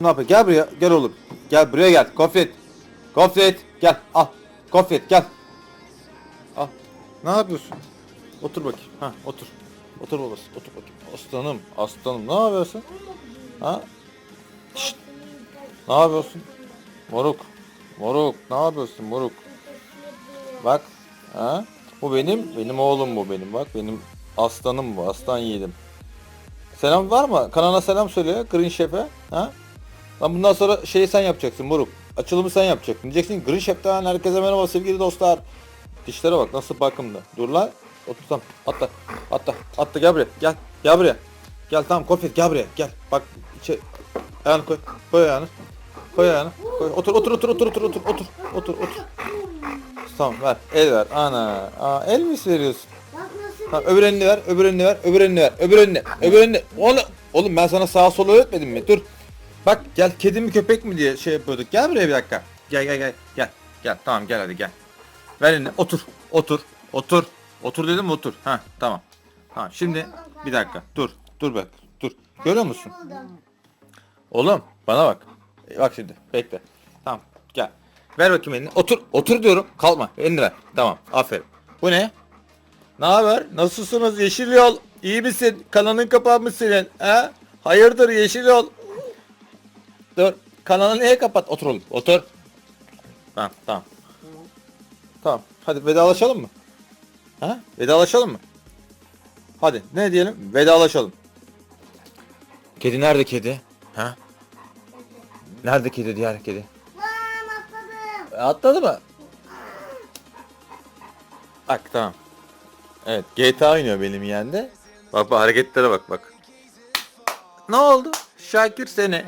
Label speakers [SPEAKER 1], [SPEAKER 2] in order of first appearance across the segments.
[SPEAKER 1] Ne yapıyor? Gel buraya. Gel oğlum. Gel buraya gel. Gofret. Gofret. Gel. Al. Gofret gel. Al. Ne yapıyorsun? Otur bakayım. Ha otur. Otur babası. Otur bakayım. Aslanım. Aslanım. Ne yapıyorsun? Ha? Şşt. Ne yapıyorsun? Moruk. Moruk. Ne yapıyorsun moruk? Bak. Ha? Bu benim. Benim oğlum bu benim. Bak benim Aslanım bu. Aslan yiğidim. Selam var mı? Kanala selam söyle. Green Chef'e. Ha? Lan bundan sonra şeyi sen yapacaksın moruk. Açılımı sen yapacaksın. Diyeceksin Green Chef'ten herkese merhaba sevgili dostlar. Dişlere bak nasıl bakımda. Dur lan. Otur tam. Atla. Atla. Atla gel buraya. Gel. Gel buraya. Gel tamam Kofet gel buraya. Gel. Bak içe. Ayağını koy. Koy ayağını. Koy ayağını. Koy. Otur otur otur otur otur otur otur. Otur otur. Tamam ver. El ver. Ana. Aa, el mi veriyorsun? Tamam öbür elini ver, öbür elini ver, öbür elini ver, öbür elini, öbür elini. Oğlum, oğlum ben sana sağa sola öğretmedim mi? Dur. Bak gel kedi mi köpek mi diye şey yapıyorduk. Gel buraya bir dakika. Gel gel gel. Gel. Gel tamam gel hadi gel. Ver elini. Otur. Otur. Otur. Otur dedim mi otur. Ha tamam. Tamam şimdi bir dakika. Dur. Dur bak. Dur. Görüyor musun? Oğlum bana bak. E, Bak şimdi bekle. Tamam gel. Ver bakayım elini. Otur. Otur diyorum. Kalma. Elini ver. Tamam. Aferin. Bu ne? Ne haber? Nasılsınız Yeşil Yol? İyi misin? Kanalın kapanmış senin. He? Hayırdır Yeşil Yol? Dur. Kanalı niye kapat? Otur oğlum. Otur. Tamam tamam. Tamam. Hadi vedalaşalım mı? Ha? Vedalaşalım mı? Hadi ne diyelim? Vedalaşalım. Kedi nerede kedi? Ha? Nerede kedi diğer kedi? E, Atladı mı? Bak tamam. Evet GTA oynuyor benim yeğende. Bak bak hareketlere bak bak. Ne oldu? Şakir seni.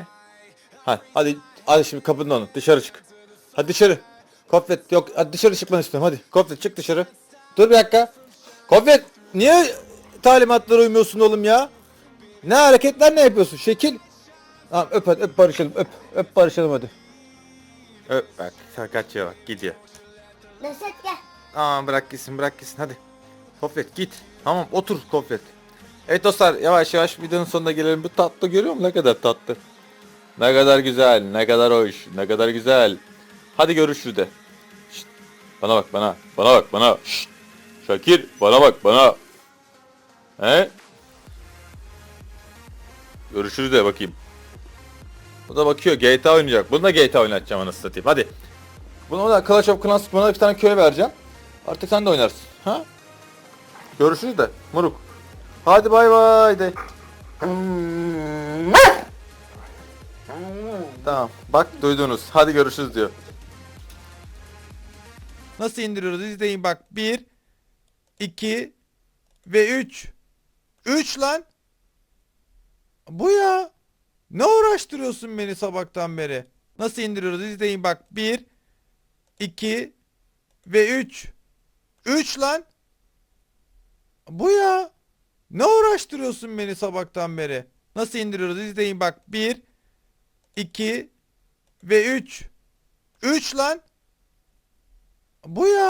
[SPEAKER 1] Hadi hadi hadi şimdi kapının onu dışarı çık. Hadi dışarı. Kofret yok hadi dışarı çıkmanı istiyorum hadi. Kofret çık dışarı. Dur bir dakika. Kofret niye talimatlara uymuyorsun oğlum ya? Ne hareketler ne yapıyorsun şekil? Tamam öp hadi öp barışalım öp. Öp barışalım hadi. Öp bak kaçıyor bak gidiyor.
[SPEAKER 2] Neşet gel.
[SPEAKER 1] Aman bırak gitsin bırak gitsin hadi. Kofret git. Tamam otur Kofret. Evet dostlar yavaş yavaş videonun sonuna gelelim. Bu tatlı görüyor musun ne kadar tatlı. Ne kadar güzel, ne kadar hoş, ne kadar güzel. Hadi görüşürüz de. Şşt, bana bak bana, bana bak bana. Şşt, Şakir bana bak bana. He? Görüşürüz de bakayım. Bu da bakıyor GTA oynayacak. Bunu da GTA oynatacağım anasını satayım. Hadi. Buna da Clash of Clans buna bir tane köy vereceğim. Artık sen de oynarsın. Ha? Görüşürüz de Muruk. Hadi bay bay de. tamam. Bak duydunuz. Hadi görüşürüz diyor. Nasıl indiriyoruz? İzleyin bak. 1 2 ve 3. 3 lan. Bu ya. Ne uğraştırıyorsun beni sabahtan beri? Nasıl indiriyoruz? İzleyin bak. 1 2 ve 3. 3 lan. Bu ya. Ne uğraştırıyorsun beni sabahtan beri? Nasıl indiriyoruz? İzleyin bak. 1 2 ve 3. 3 lan. Bu ya.